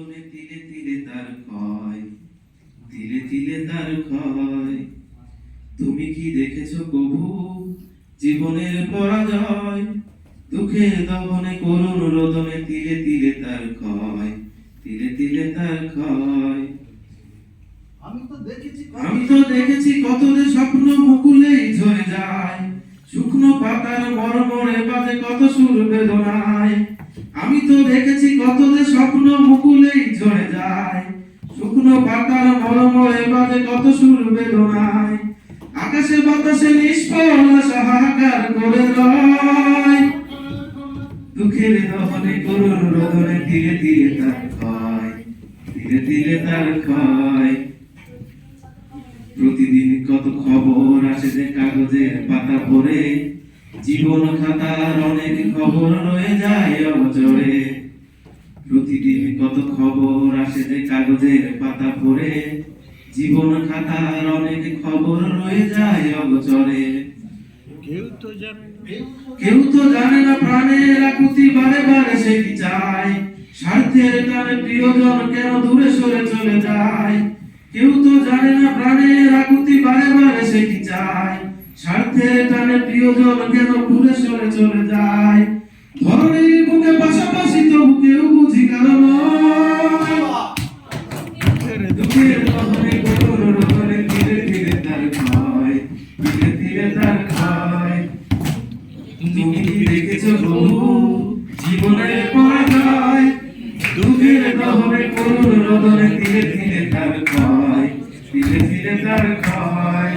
রোদনে তিলে তিলে তার ক্ষয় তিলে তিলে তার ক্ষয়। তুমি কি দেখেছ কবু জীবনের পরাজয়? দুঃখের দহনে করুণ রোদনে তিলে তিলে তার ক্ষয় তিলে তিলে তার ক্ষয়। আমি তো দেখেছি আমি তো দেখেছি কত যে স্বপ্ন মুকুলেই ঝরে যায়। শুকনো পাতার মরমরে বাজে কত সুর বেদনায়। আমি তো দেখেছি কত যে স্বপ্ন মুকুলেই ঝরে যায়। শুকনো পাতার মরমরে বাজে কত সুর বেদনায়। আকাশে বাতাসে নিষ্ফল সহাকার করে রয় দুঃখের দহনে করুণ রোদনে ধীরে ধীরে তার ক্ষয়, ধীরে ধীরে তার ক্ষয়। প্রতিদিন কত খবর আসে যে কাগজের পাতা ভরে জীবন খাতার অনেক খবর রয়ে যায় অবচরে প্রতিদিন কত খবর আসে যে কাগজের পাতা পড়ে জীবন খাতার অনেক খবর রয়ে যায় অবচরে কেউ তো জানে কেউ তো জানে না প্রাণের আকুতি বারে বারে সে কি চায়? স্বার্থের টানে প্রিয়জন কেন দূরে সরে চলে যায়? কেউ তো জানে না প্রাণের আকুতি বারে বারে সে কি চায়? স্বার্থের টানে প্রিয়জন কেন দূরে সরে চলে যায়। ধরনের বুকে পাশাপাশি তো কেউ বুঝি কারণ দুঃখের করুণ রোদনে ধীরে ধীরে তার ক্ষয় ধীরে তার ক্ষয়